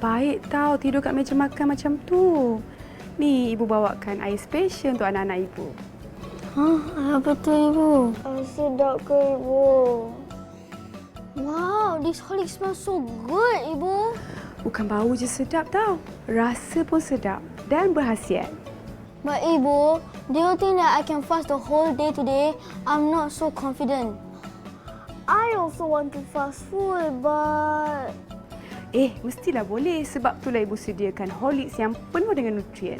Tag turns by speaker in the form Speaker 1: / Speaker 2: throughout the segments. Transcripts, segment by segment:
Speaker 1: Tak baik tau tidur kat meja makan macam tu. Ni ibu bawakan air special untuk anak-anak ibu.
Speaker 2: Hah, apa tu ibu?
Speaker 3: Uh, sedap ke ibu?
Speaker 2: Wow, this holic smells so good, ibu.
Speaker 1: Bukan bau je sedap tau. Rasa pun sedap dan berhasiat.
Speaker 2: But ibu, do you think that I can fast the whole day today? I'm not so confident.
Speaker 3: I also want to fast food, but
Speaker 1: Eh, mestilah boleh sebab itulah ibu sediakan Horlicks yang penuh dengan nutrien.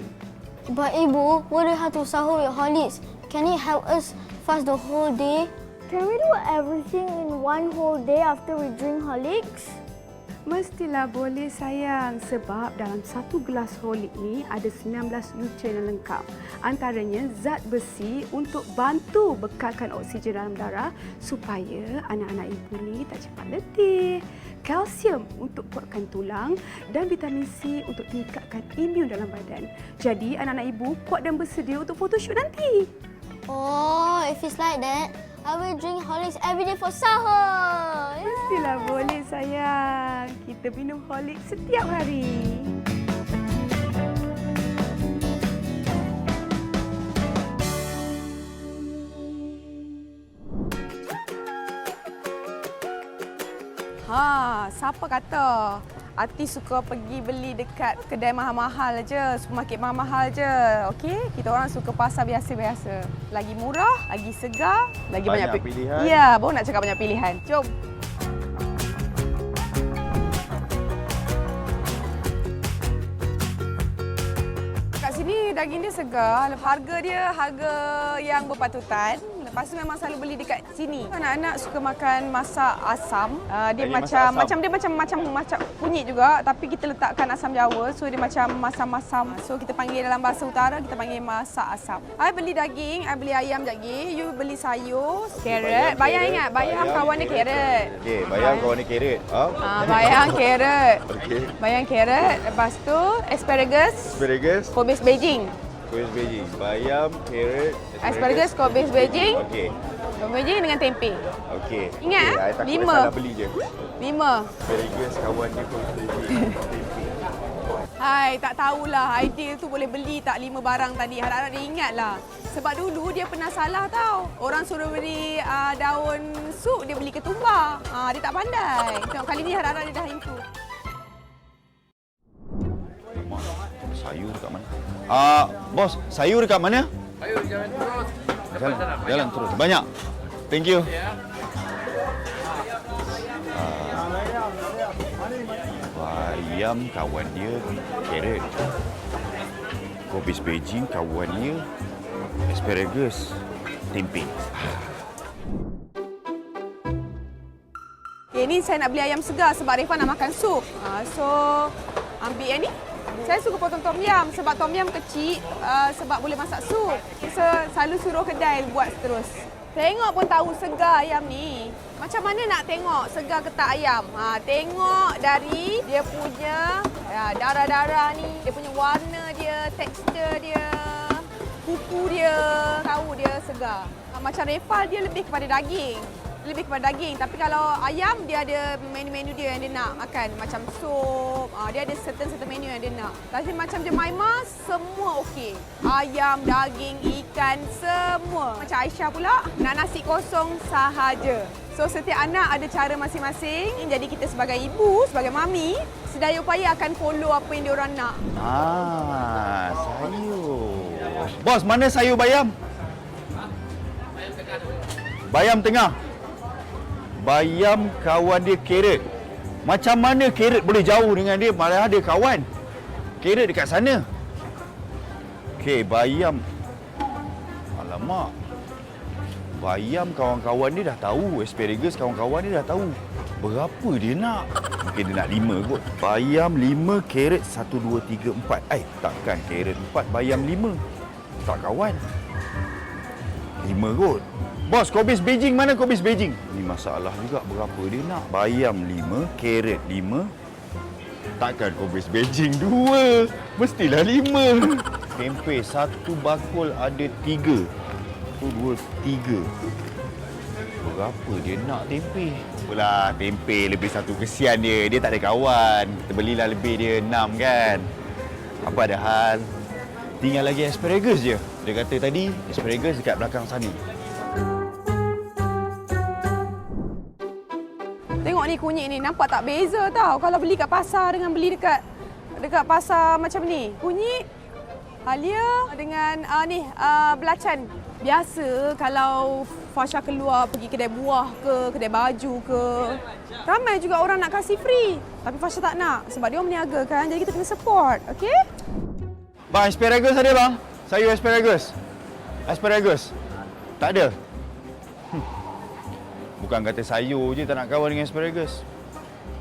Speaker 2: But ibu, what do you have to sahur with Horlicks? Can it help us fast the whole day?
Speaker 3: can we do everything in one whole day after we drink Horlicks?
Speaker 1: Mestilah boleh sayang sebab dalam satu gelas Horlick ni ada 19 nutrien yang lengkap. Antaranya zat besi untuk bantu bekalkan oksigen dalam darah supaya anak-anak ibu ni tak cepat letih. Kalsium untuk kuatkan tulang dan vitamin C untuk tingkatkan imun dalam badan. Jadi anak-anak ibu kuat dan bersedia untuk photoshoot nanti.
Speaker 2: Oh, if it's like that, I will drink Horlicks every day for sahur. Yeah.
Speaker 1: Mestilah boleh sayang. Kita minum Horlick setiap hari. Ha, siapa kata artis suka pergi beli dekat kedai mahal-mahal je, supermarket mahal-mahal je. Okey, kita orang suka pasar biasa-biasa. Lagi murah, lagi segar, lagi banyak,
Speaker 4: Banyak
Speaker 1: pi-
Speaker 4: pilihan.
Speaker 1: Ya, baru nak cakap banyak pilihan. Jom. Kat sini daging dia segar, harga dia harga yang berpatutan. Lepas tu memang selalu beli dekat sini. Anak-anak suka makan masak asam. Uh, dia
Speaker 4: masak
Speaker 1: macam
Speaker 4: asam.
Speaker 1: macam dia macam macam macam kunyit juga tapi kita letakkan asam Jawa so dia macam masam-masam. So kita panggil dalam bahasa utara kita panggil masak asam. I beli daging, I beli ayam lagi. You beli sayur, carrot. Bayang ingat, bayang kawan dia carrot.
Speaker 4: Okey, bayang kawan ni carrot. Ha?
Speaker 1: Ah, bayang carrot.
Speaker 4: Okey.
Speaker 1: Bayang carrot, lepas tu asparagus,
Speaker 4: Asparagus,
Speaker 1: kobis Beijing.
Speaker 4: Kuis Beijing. Bayam, carrot,
Speaker 1: Asparagus, kobis Beijing,
Speaker 4: Okey.
Speaker 1: kobis Beijing dengan tempe.
Speaker 4: Okey.
Speaker 1: Ingat,
Speaker 4: Okey,
Speaker 1: ah? Lima.
Speaker 4: I salah beli je.
Speaker 1: Lima.
Speaker 4: Asparagus kawan dia kuis Beijing.
Speaker 1: Hai, tak tahulah Aidil tu boleh beli tak lima barang tadi. Harap-harap dia ingat lah. Sebab dulu dia pernah salah tau. Orang suruh beli uh, daun sup, dia beli ketumbar. Uh, dia tak pandai. Tengok kali ni harap-harap dia dah improve.
Speaker 4: Ah, bos, sayur dekat mana?
Speaker 5: Ayo jalan terus.
Speaker 4: Jalan, jalan terus. Banyak. Thank you. Ah, bayam kawan dia carrot. Kobis Beijing kawan dia asparagus tempe.
Speaker 1: Okay, ni saya nak beli ayam segar sebab Rifan nak makan sup. Uh, so, ambil yang ni. Saya suka potong tom yam sebab tom yam kecil uh, sebab boleh masak sup. So, selalu suruh kedai buat terus. Tengok pun tahu segar ayam ni. Macam mana nak tengok segar ke tak ayam? Ha, tengok dari dia punya ya, darah-darah ni, dia punya warna dia, tekstur dia, kuku dia, tahu dia segar. Ha, macam Refal dia lebih kepada daging lebih kepada daging. Tapi kalau ayam dia ada menu-menu dia yang dia nak makan. Macam sup uh, dia ada certain-certain menu yang dia nak. Tapi macam Jemima semua okey. Ayam daging ikan semua. Macam Aisyah pula nak nasi kosong sahaja. So setiap anak ada cara masing-masing. Jadi kita sebagai ibu sebagai mami sedaya upaya akan follow apa yang diorang nak.
Speaker 4: Ah, sayur. Bos, mana sayur bayam? Bayam tengah. Bayam kawan dia carrot. Macam mana carrot boleh jauh dengan dia? Malah ada kawan. Carrot dekat sana. Okey, bayam. Alamak. Bayam kawan-kawan dia dah tahu. Asparagus kawan-kawan dia dah tahu. Berapa dia nak? Mungkin dia nak lima kot. Bayam lima, carrot satu, dua, tiga, empat. Eh, takkan carrot empat, bayam lima. Tak kawan. Lima kot. Bos, kobis Beijing mana kobis Beijing? Ni masalah juga berapa dia nak. Bayam lima, carrot lima. Takkan kobis Beijing dua. Mestilah lima. Tempe satu bakul ada tiga. Satu, dua, tiga. Berapa dia nak tempe? Apalah, tempe lebih satu kesian dia. Dia tak ada kawan. Kita belilah lebih dia enam kan. Apa ada hal? Tinggal lagi asparagus je. Dia kata tadi asparagus dekat belakang sana.
Speaker 1: Ni kunyit ni nampak tak beza tau kalau beli kat pasar dengan beli dekat dekat pasar macam ni. Kunyit halia dengan uh, ni uh, belacan. Biasa kalau Fasha keluar pergi kedai buah ke, kedai baju ke, ramai juga orang nak kasih free. Tapi Fasha tak nak sebab dia meniaga kan. Jadi kita kena support, okey?
Speaker 4: Bang, asparagus ada bang? Sayur asparagus. Asparagus. Tak ada. Bukan kata sayur je tak nak kawan dengan asparagus.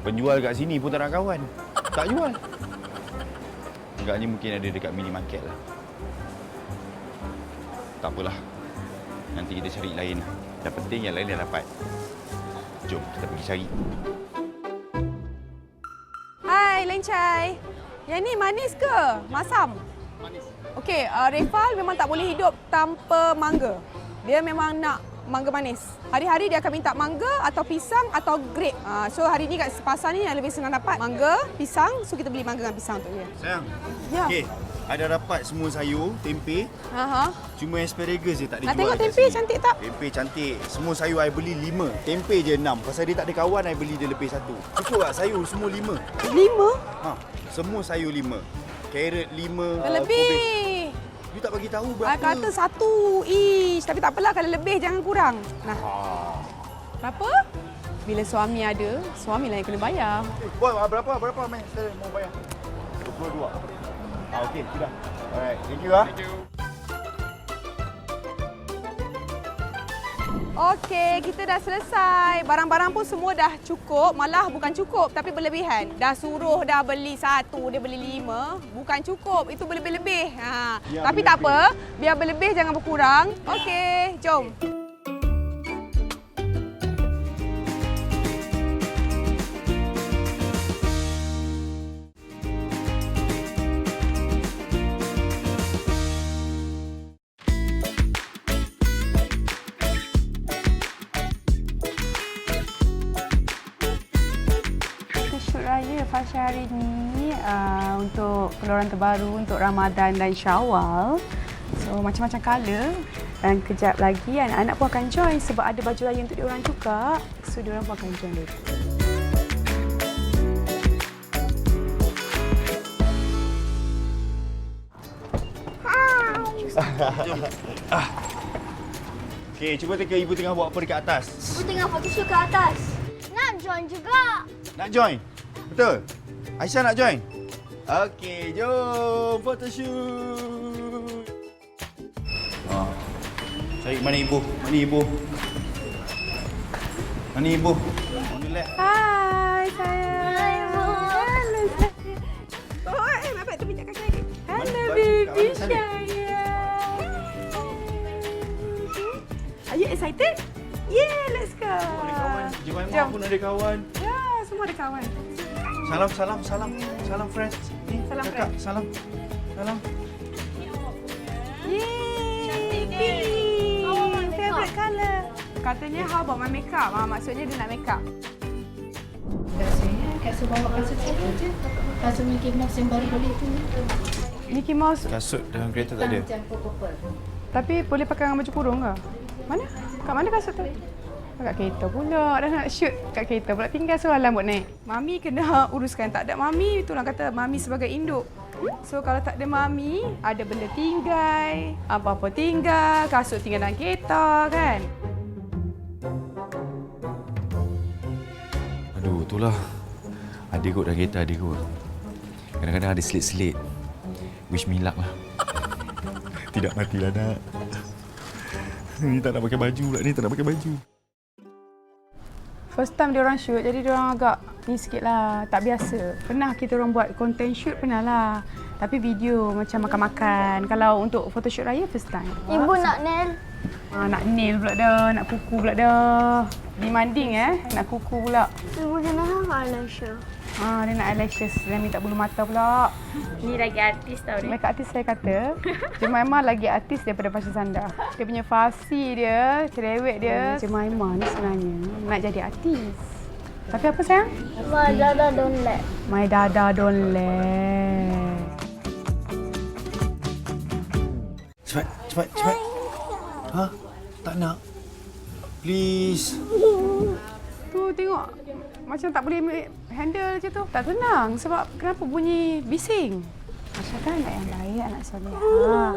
Speaker 4: Penjual kat sini pun tak nak kawan. Tak jual. Agaknya mungkin ada dekat minimarket lah. Tak apalah. Nanti kita cari lain. Yang penting yang lain dah dapat. Jom kita pergi cari.
Speaker 1: Hai, Lencai. Yang ni manis ke? Masam? Manis. Okey, uh, Refal memang tak boleh hidup tanpa mangga. Dia memang nak mangga manis. Hari-hari dia akan minta mangga atau pisang atau grape. Uh, so hari ni kat pasar ni yang lebih senang dapat mangga, pisang. So kita beli mangga dengan pisang untuk dia.
Speaker 4: Sayang.
Speaker 1: Ya.
Speaker 4: Okey. Ada dapat semua sayur, tempe.
Speaker 1: Aha.
Speaker 4: Cuma asparagus je tak
Speaker 1: Nak
Speaker 4: ada jual.
Speaker 1: tengok
Speaker 4: kat
Speaker 1: tempe
Speaker 4: sini.
Speaker 1: cantik tak?
Speaker 4: Tempe cantik. Semua sayur I beli lima. Tempe je enam. Pasal dia tak ada kawan, I beli dia lebih satu. Cukup tak sayur semua lima?
Speaker 1: Lima?
Speaker 4: Ha, semua sayur lima. Carrot lima. uh,
Speaker 1: Lebih.
Speaker 4: cabbage. You tak bagi tahu berapa?
Speaker 1: I kata satu each. Tapi tak apalah kalau lebih jangan kurang. Nah,
Speaker 4: Ha.
Speaker 1: berapa? Bila suami ada, suami lah yang kena bayar.
Speaker 4: Eh, boy, ah, berapa? Berapa, man? Saya mau bayar. 22. Ah, okey, sudah. Alright, thank you ah. Thank you.
Speaker 1: Okey, kita dah selesai. Barang-barang pun semua dah cukup. Malah bukan cukup, tapi berlebihan. Dah suruh dah beli satu, dia beli lima. Bukan cukup, itu berlebih-lebih. Ha.
Speaker 4: Ya,
Speaker 1: tapi tak
Speaker 4: berlebih.
Speaker 1: apa, biar berlebih jangan berkurang. Okey, jom.
Speaker 5: Kita untuk keluaran terbaru untuk Ramadan dan Syawal. So macam-macam colour dan kejap lagi anak-anak pun akan join sebab ada baju raya untuk diorang juga. So diorang pun akan join later.
Speaker 4: Okey, cuba tengok ibu tengah buat apa dekat atas.
Speaker 3: Ibu tengah photoshoot ke atas. Nak join juga.
Speaker 4: Nak join? Betul? Aisyah nak join? Okey, jom photoshoot. Ha. Cari mana ibu? Mana ibu? Mana ibu? On the left.
Speaker 1: Hai, sayang.
Speaker 3: Hai, Ibu.
Speaker 1: Hello, sayang. Oh, eh, nampak tu minyak kaki lagi. Hello,
Speaker 4: Mana
Speaker 1: baby
Speaker 4: mana
Speaker 1: sayang. Are you excited? Yeah, let's go.
Speaker 4: Ada kawan. Jemaah
Speaker 1: Jom.
Speaker 4: pun ada kawan.
Speaker 1: Ya, semua ada kawan.
Speaker 4: Salam, salam, salam. Salam friends.
Speaker 1: Salam,
Speaker 4: kakak,
Speaker 1: friends.
Speaker 4: salam. Salam.
Speaker 1: Yay! Pink.
Speaker 3: Makeup?
Speaker 1: Favorite colour. Katanya how about my makeup? Ah, maksudnya dia nak makeup.
Speaker 6: Kasut bawa kasut satu je. Kasut Mickey Mouse yang baru beli tu.
Speaker 1: Mickey Mouse
Speaker 4: Kasut dalam kereta tak ada.
Speaker 1: Tapi boleh pakai dengan baju kurung ke? Mana? Kat mana kasut tu? Kat kereta pula. Dah nak shoot kat kereta pula. Tinggal soalan buat naik. Mami kena uruskan. Tak ada mami, itulah kata mami sebagai induk. So kalau tak ada mami, ada benda tinggal, apa-apa tinggal, kasut tinggal dalam kereta kan?
Speaker 7: Aduh, itulah. Adik kot dah kereta adik kot. Kadang-kadang ada selit-selit. Wish me luck lah. Tidak matilah nak. Ni tak nak pakai baju pula ni, tak nak pakai baju.
Speaker 1: First time dia orang shoot, jadi dia orang agak ni sikit lah, tak biasa. Pernah kita orang buat content shoot, pernah lah. Tapi video macam makan-makan. Kalau untuk photoshoot raya, first time.
Speaker 3: Ibu nak nail.
Speaker 1: Ah, nak nail pula dah, nak kuku pula dah. Demanding eh, nak kuku pula.
Speaker 3: Ibu kena have eyelash.
Speaker 1: Ah, dia nak eyelashes. Dia minta bulu mata pula.
Speaker 6: Ni lagi artis tau ni.
Speaker 1: Makeup artist saya kata, Jemima lagi artis daripada Fashion Sanda. Dia punya fasi dia, cerewet dia. Jemima ni sebenarnya nak jadi artis. Tapi apa sayang?
Speaker 3: My dada don't let.
Speaker 1: My dada don't let.
Speaker 4: Cepat, cepat, cepat. Ha? Tak nak. Please.
Speaker 1: Tu tengok. Macam tak boleh ambil handle je tu. Tak tenang sebab kenapa bunyi bising. Masya kan anak yang baik, anak solehah.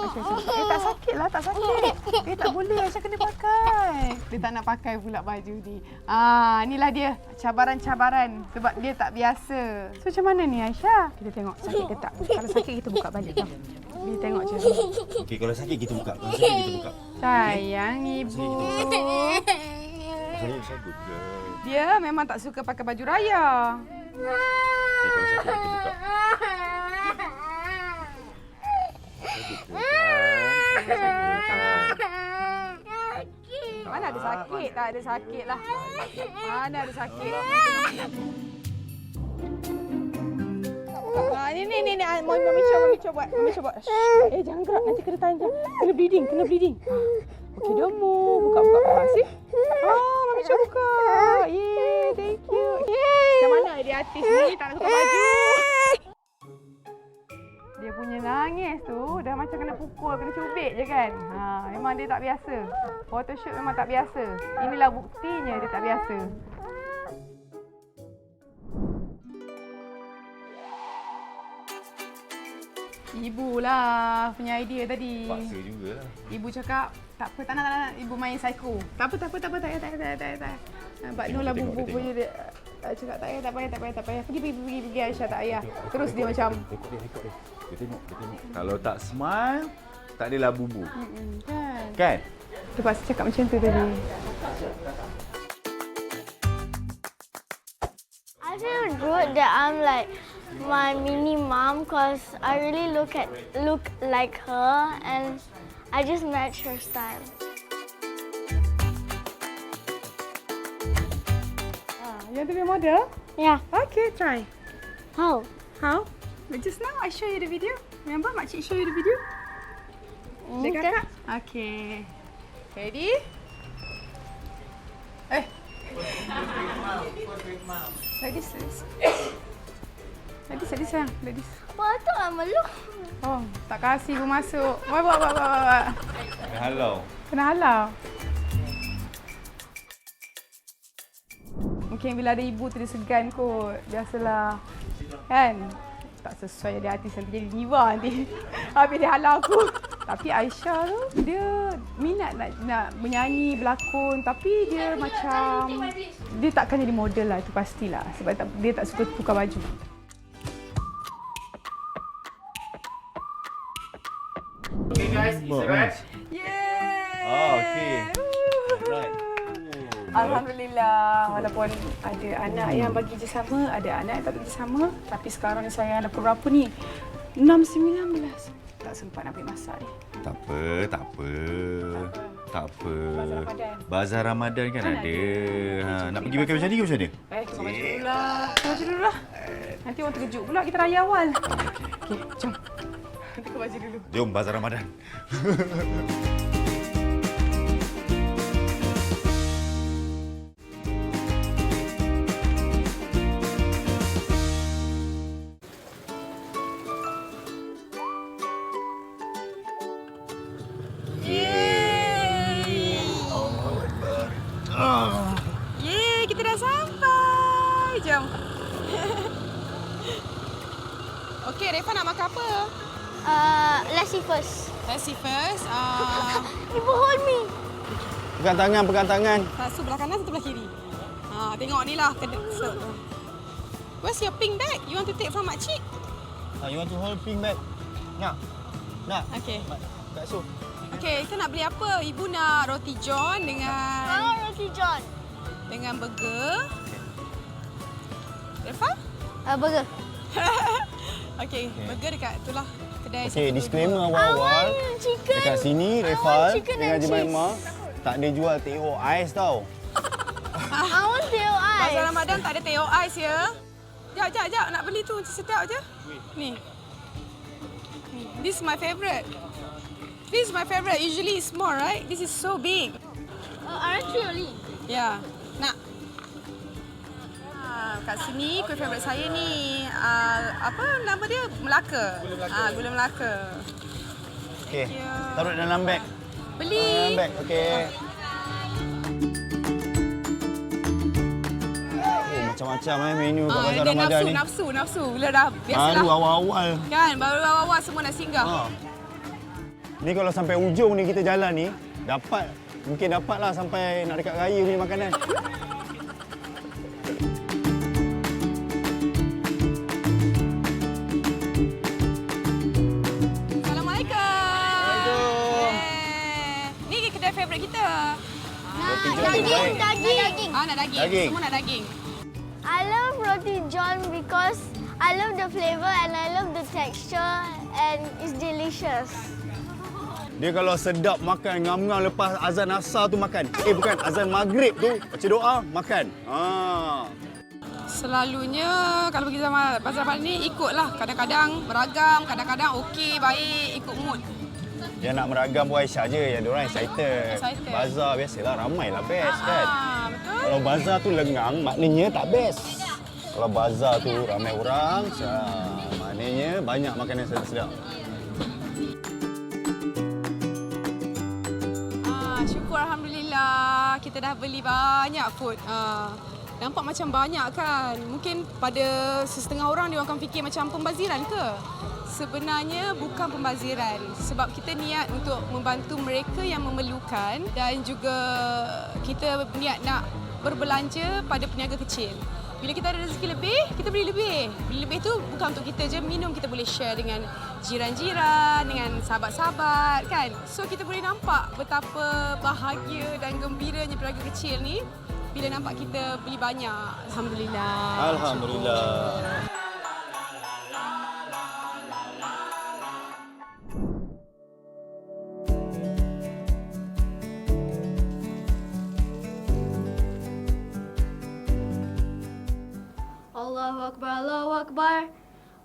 Speaker 1: Masya macam eh tak sakit lah, tak sakit. Eh tak boleh, Aisyah kena pakai. Dia tak nak pakai pula baju ni. Ah, inilah dia cabaran-cabaran sebab dia tak biasa. So macam mana ni Aisyah? Kita tengok sakit ke tak. Kalau sakit kita buka balik tau. Dia tengok ni.
Speaker 4: Okey, kalau sakit kita buka. Kalau sakit kita buka.
Speaker 1: Sayang ibu.
Speaker 4: Saya.
Speaker 1: Dia memang tak suka pakai baju raya.
Speaker 4: Okey, kalau sakit kita buka.
Speaker 1: Mana ada sakit? Tak ada sakit lah. Mana ada sakit? Ah, ni ni ni ni ah, Mami Mami cuba Mami cuba buat. Mami cuba. Eh jangan gerak nanti kena tanya. Kena bleeding, kena bleeding. Ah, Okey demo. Buka buka. See? Ah, Mami cuba buka. Yeay, thank you. Yeay. Macam mana dia artis ni tak nak suka baju? Dia punya nangis tu dah macam kena pukul, kena cubit je kan. Ha, memang dia tak biasa. Photoshoot memang tak biasa. Inilah buktinya dia tak biasa. Ibu lah punya idea tadi.
Speaker 4: Paksa juga lah.
Speaker 1: Ibu cakap, tak apa, tak nak, tak nak. Ibu main psycho. Tak apa, tak apa, tak apa, tak payah, tak payah, tak payah, tak payah. Tak. Mbak Nur lah bubu punya dia. uh, Cakap tak payah, tak payah, tak payah, tak payah. Pergi, pergi, pergi, pergi Aisyah, tak payah. Terus dia macam,
Speaker 4: Rekod dia, rekod dia. Dia tengok, dia tengok. Kalau tak smile, tak adalah bubu.
Speaker 1: "Mm, kan.
Speaker 4: Kan?
Speaker 1: Terpaksa cakap macam tu tadi.
Speaker 3: I feel good that I'm like my mini mom because I really look at look like her and I just match her style.
Speaker 1: Ah, yang tu dia model?
Speaker 3: Yeah.
Speaker 1: Okay, try.
Speaker 3: How?
Speaker 1: How? But just now I show you the video. Remember makcik show you the video?
Speaker 3: Okay.
Speaker 1: kakak? Okay. Ready? Eh. Like this, like this. Like this, like this. Like this.
Speaker 3: Well, I thought I'm alone.
Speaker 1: Oh, tak kasih ibu masuk. Wah, wah, wah, wah, wah, wah.
Speaker 4: Halau.
Speaker 1: Kena halau. Mungkin bila ada ibu tu dia segan kot. Biasalah. Kan? Tak sesuai jadi artis nanti jadi diva nanti. Habis dia halau aku. Tapi Aisyah tu, dia minat nak, nak menyanyi, berlakon. Tapi dia macam... Dia takkan jadi model lah, itu pastilah. Sebab tak, dia tak suka tukar baju. Yeay!
Speaker 4: Oh, okey. Right.
Speaker 1: Alhamdulillah walaupun ada anak yang bagi je sama, ada anak yang tak bagi sama, tapi sekarang ni saya anak berapa ni? 6 19 tak sempat nak pergi masak ni.
Speaker 4: Tak apa, tak apa. Tak apa.
Speaker 1: Bazar Ramadan.
Speaker 4: Bazar Ramadan kan,
Speaker 1: Kan
Speaker 4: ada. Ha, nak pergi makan macam ni ke macam mana?
Speaker 1: Eh, tukar baju dulu lah. Tukar baju dulu lah. Nanti orang terkejut pula kita raya awal. Okey, jom. Tukar baju dulu.
Speaker 4: Jom Bazar Ramadan.
Speaker 1: Yeay, kita dah sampai. Jom. Okey, Refa nak makan apa?
Speaker 3: Uh, first.
Speaker 1: Let's see first. Uh,
Speaker 3: Ibu hold me.
Speaker 8: Pegang tangan, pegang tangan.
Speaker 1: satu sebelah kanan, satu sebelah kiri. Ha, tengok ni lah. Kena, so, Where's your pink bag? You want to take from makcik?
Speaker 8: Ah, you want to hold pink bag? Nak? Nak?
Speaker 1: Okay.
Speaker 8: Kak Su.
Speaker 1: Okay, kita nak beli apa? Ibu nak roti john dengan
Speaker 3: Oh, roti john.
Speaker 1: dengan burger. Refa?
Speaker 9: Uh, burger.
Speaker 1: Okay, burger dekat tu lah. Kedai
Speaker 8: Okey, disclaimer awal-awal.
Speaker 3: chicken.
Speaker 8: Dekat sini, Refal dengan Jemaima tak ada jual teh ais tau.
Speaker 3: I want tail
Speaker 1: Bazar
Speaker 3: eyes.
Speaker 1: Ramadan tak ada teh ais ya. Jap, jap, jap. Nak beli tu sedap je. Ni. This is my favourite. This is my favourite. Usually it's small, right? This is so big.
Speaker 3: Oh, aren't you only?
Speaker 1: Ya. Nak. Ah, kat sini kuih favourite saya ni ah, apa nama dia? Melaka. Ah, gula Melaka.
Speaker 4: Okey. Taruh dalam beg.
Speaker 1: Beli.
Speaker 4: Dalam beg. Okey. Oh, macam-macam eh menu kat
Speaker 1: Ah,
Speaker 4: bazar
Speaker 1: dia
Speaker 4: Ramadan
Speaker 1: nafsu,
Speaker 4: ni.
Speaker 1: nafsu, nafsu. Bila dah biasalah.
Speaker 4: Baru awal-awal.
Speaker 1: Kan, baru awal-awal semua nak singgah.
Speaker 4: Ha. Ni kalau sampai ujung ni kita jalan ni, dapat mungkin dapatlah sampai nak dekat raya punya makanan. Roti john
Speaker 3: Daging, daging, daging.
Speaker 1: Ah, nak daging.
Speaker 4: Daging.
Speaker 1: Semua nak daging.
Speaker 3: I love roti john because I love the flavor and I love the texture and it's delicious.
Speaker 4: Dia kalau sedap makan ngam-ngam lepas azan asar tu makan. Eh bukan azan maghrib tu baca doa makan. Ha.
Speaker 1: Selalunya kalau pergi zaman bazar Bali ni ikutlah. Kadang-kadang beragam, kadang-kadang okey, baik, ikut mood.
Speaker 4: Dia nak meragam buat Aisyah je yang diorang excited.
Speaker 1: Excited.
Speaker 4: Bazar biasalah ramai lah best kan.
Speaker 1: Ah, betul.
Speaker 4: Kalau bazar tu lengang maknanya tak best. Kalau bazar tu ramai orang, ah, maknanya banyak makanan sedap-sedap.
Speaker 1: Ah, syukur Alhamdulillah kita dah beli banyak food. Ah, nampak macam banyak kan. Mungkin pada setengah orang dia akan fikir macam pembaziran ke? Sebenarnya bukan pembaziran sebab kita niat untuk membantu mereka yang memerlukan dan juga kita niat nak berbelanja pada peniaga kecil. Bila kita ada rezeki lebih, kita beli lebih. Beli lebih tu bukan untuk kita je minum, kita boleh share dengan jiran-jiran, dengan sahabat-sahabat kan. So kita boleh nampak betapa bahagia dan gembiranya peniaga kecil ni bila nampak kita beli banyak. Alhamdulillah.
Speaker 4: Alhamdulillah.
Speaker 3: Allahu Akbar, Allahu Akbar.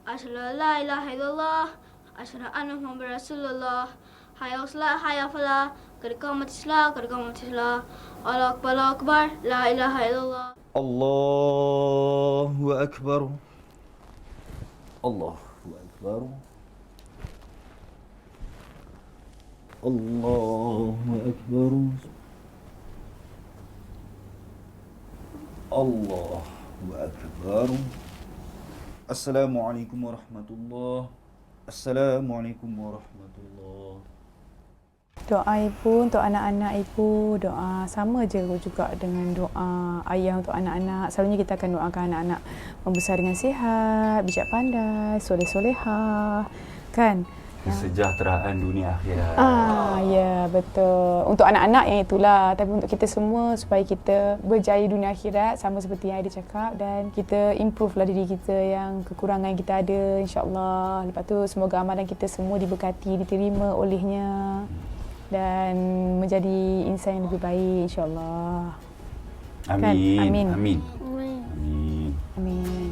Speaker 3: Asyhadu an la ilaha illallah. Asyhadu anna Muhammadar Rasulullah. Hayya salat, hayya falah. Qad qamat salat, qad qamat salat. Allahu Akbar, Allahu Akbar. La ilaha illallah.
Speaker 4: Allahu Akbar. Allahu Akbar. Allahu Akbar. Allahu Akbar. Assalamualaikum warahmatullahi Assalamualaikum warahmatullahi
Speaker 5: Doa ibu untuk anak-anak ibu, doa sama je juga dengan doa ayah untuk anak-anak. Selalunya kita akan doakan anak-anak membesar dengan sihat, bijak pandai, soleh-solehah. Kan?
Speaker 7: Kesejahteraan dunia akhirat.
Speaker 5: Ah, ya betul. Untuk anak-anak yang itulah, tapi untuk kita semua supaya kita berjaya dunia akhirat sama seperti yang Aida cakap dan kita improve lah diri kita yang kekurangan yang kita ada insya-Allah. Lepas tu semoga amalan kita semua diberkati, diterima olehnya dan menjadi insan yang lebih baik insya-Allah. Kan?
Speaker 7: Amin.
Speaker 5: Amin.
Speaker 7: Amin.
Speaker 3: Amin.
Speaker 7: Amin.
Speaker 5: Amin.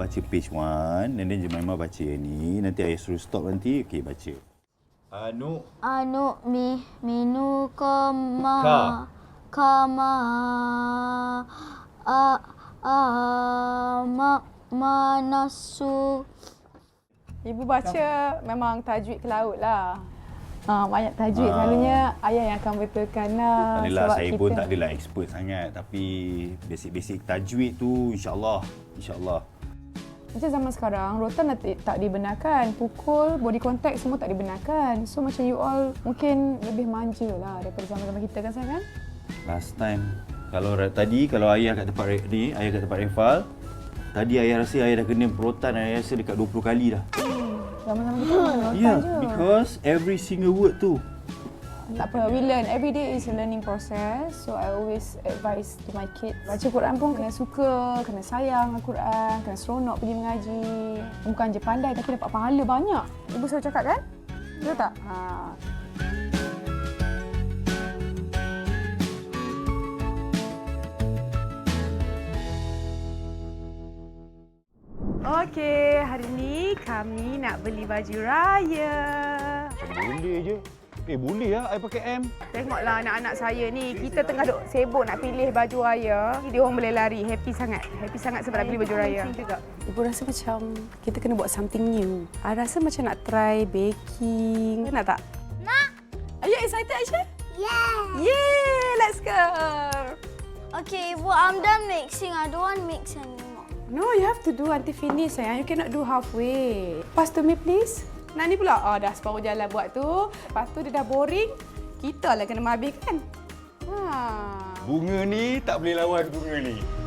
Speaker 4: Baca page 1 and then Jemimah baca yang ni. Nanti ayah suruh stop nanti. Okey, baca. Anu
Speaker 3: Anu mi minu kama
Speaker 4: Ka.
Speaker 3: kama a a ma manasu
Speaker 5: Ibu baca memang tajwid ke laut lah. Ha, banyak tajwid
Speaker 4: Ah.
Speaker 5: selalunya ayah yang akan betulkan lah.
Speaker 4: Adalah
Speaker 5: sebab
Speaker 4: saya
Speaker 5: kita...
Speaker 4: pun tak adalah expert sangat tapi basic-basic tajwid tu insya-Allah insya-Allah
Speaker 5: Macam zaman sekarang, rotan dah tak dibenarkan. Pukul, body contact semua tak dibenarkan. So macam you all mungkin lebih manja lah daripada zaman-zaman kita kan sayang kan?
Speaker 4: last time kalau tadi kalau ayah kat tempat ni ayah kat tempat Refal tadi ayah rasa ayah dah kena perotan ayah rasa dekat 20 kali dah
Speaker 5: Zaman-zaman kita
Speaker 4: yeah
Speaker 5: je.
Speaker 4: because every single word tu
Speaker 5: Tak apa, we learn. Every day is a learning process. So I always advise to my kids. Baca Quran pun kena suka, kena sayang Al-Quran, kena seronok pergi mengaji. Bukan je pandai tapi dapat pahala banyak. Ibu selalu cakap kan? Betul tak? Ha.
Speaker 1: Okey, hari ni kami nak beli baju raya.
Speaker 4: Boleh je. Eh, boleh lah I pakai M.
Speaker 1: Tengoklah anak-anak saya ni, kita tengah duk sibuk nak pilih baju raya. Dia orang boleh lari, happy sangat. Happy sangat sebab nak beli baju raya. Juga. Ibu rasa macam kita kena buat something new. I rasa macam nak try baking. Nak tak? Nak. Are you excited Aisyah?
Speaker 3: Yeah.
Speaker 1: Yeah, let's go.
Speaker 3: Okay, Ibu, I'm done mixing. I don't want mix anymore.
Speaker 1: No, you have to do until finish sayang. You cannot do halfway. Pass to me please. Nak ni pula. Oh, dah separuh jalan buat tu. Lepas tu dia dah boring. Kita lah kena mabik kan? Ha.
Speaker 4: Bunga ni tak boleh lawan bunga ni.